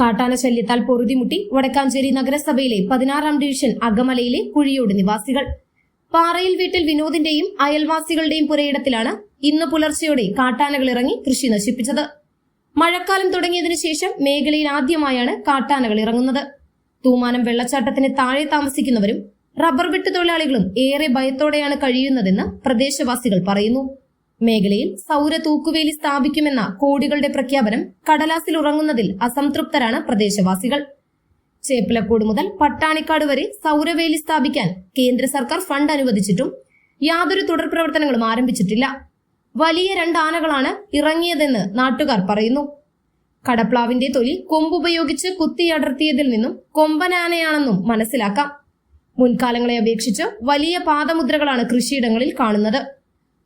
കാട്ടാന ശല്യത്താൽ പൊറുതിമുട്ടി വടക്കാഞ്ചേരി നഗരസഭയിലെ പതിനാറാം ഡിവിഷൻ അകമലയിലെ കുഴിയോട് നിവാസികൾ. പാറയിൽ വീട്ടിൽ വിനോദിന്റെയും അയൽവാസികളുടെയും പുരയിടത്തിലാണ് ഇന്ന് പുലർച്ചെയോടെ കാട്ടാനകൾ ഇറങ്ങി കൃഷി നശിപ്പിച്ചത്. മഴക്കാലം തുടങ്ങിയതിനു ശേഷം മേഖലയിൽ ആദ്യമായാണ് കാട്ടാനകൾ ഇറങ്ങുന്നത്. തൂമാനം വെള്ളച്ചാട്ടത്തിന് താഴെ താമസിക്കുന്നവരും റബ്ബർ വെട്ട് തൊഴിലാളികളും ഏറെ ഭയത്തോടെയാണ് കഴിയുന്നതെന്ന് പ്രദേശവാസികൾ പറയുന്നു. മേഖലയിൽ സൗര തൂക്കുവേലി സ്ഥാപിക്കുമെന്ന കോടികളുടെ പ്രഖ്യാപനം കടലാസിൽ ഉറങ്ങുന്നതിൽ അസംതൃപ്തരാണ് പ്രദേശവാസികൾ. ചേപ്പിലക്കോട് മുതൽ പട്ടാണിക്കാട് വരെ സൗരവേലി സ്ഥാപിക്കാൻ കേന്ദ്ര സർക്കാർ ഫണ്ട് അനുവദിച്ചിട്ടും യാതൊരു തുടർ പ്രവർത്തനങ്ങളും ആരംഭിച്ചിട്ടില്ല. വലിയ രണ്ട് ആനകളാണ് ഇറങ്ങിയതെന്ന് നാട്ടുകാർ പറയുന്നു. കടപ്ലാവിന്റെ തൊലി കൊമ്പുപയോഗിച്ച് കുത്തിയടർത്തിയതിൽ നിന്നും കൊമ്പനാനയാണെന്നും മനസ്സിലാക്കാം. മുൻകാലങ്ങളെ അപേക്ഷിച്ച് വലിയ പാദമുദ്രകളാണ് കൃഷിയിടങ്ങളിൽ കാണുന്നത്.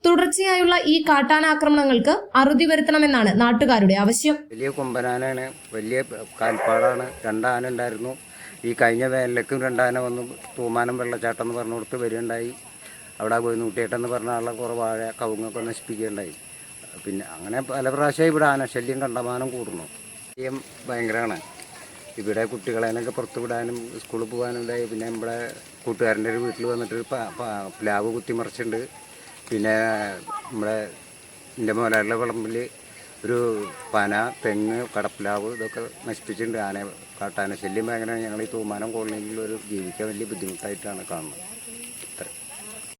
തുടർച്ചയായുള്ള ഈ കാട്ടാനാക്രമണങ്ങൾക്ക് അറുതി വരുത്തണമെന്നാണ് നാട്ടുകാരുടെ ആവശ്യം. വലിയ കൊമ്പനാനാണ്. വലിയ കാൽപ്പാടാണ്. രണ്ടാന ഉണ്ടായിരുന്നു. ഈ കഴിഞ്ഞ വേനലേക്കും രണ്ടാന വന്നു. തൂമാനം വെള്ളച്ചാട്ടം എന്ന് പറഞ്ഞു കൊടുത്ത് വരികയുണ്ടായി. അവിടെ പോയി നൂറ്റിയെട്ടെന്ന് പറഞ്ഞ ആളെ കുറേ വാഴ കവുങ്ങൊക്കെ നശിപ്പിക്കുകയുണ്ടായി. പിന്നെ അങ്ങനെ പല പ്രാവശ്യം ഇവിടെ ആനശല്യം കണ്ടമാനം കൂടുന്നു. ശല്യം ഭയങ്കരമാണ്. ഇവിടെ കുട്ടികളെനൊക്കെ പുറത്ത് വിടാനും സ്കൂളിൽ പോകാനുണ്ടായി പിന്നെ നമ്മുടെ കൂട്ടുകാരന്റെ ഒരു വീട്ടിൽ വന്നിട്ട് പ്ലാവ് കുത്തിമറിച്ചിട്ടുണ്ട് പിന്നെ നമ്മുടെ എന്റെ മോലാരുടെ വിളമ്പിൽ ഒരു പന തെങ്ങ് കടപ്പിലാവ് ഇതൊക്കെ നശിപ്പിച്ചിട്ടുണ്ട്. ആന കാട്ടാന ശല്യം ഭയങ്കര ഞങ്ങൾ ഈ തൂമാനം കോളനിയിൽ ഒരു ജീവിക്കാൻ വലിയ ബുദ്ധിമുട്ടായിട്ടാണ് കാണുന്നത്.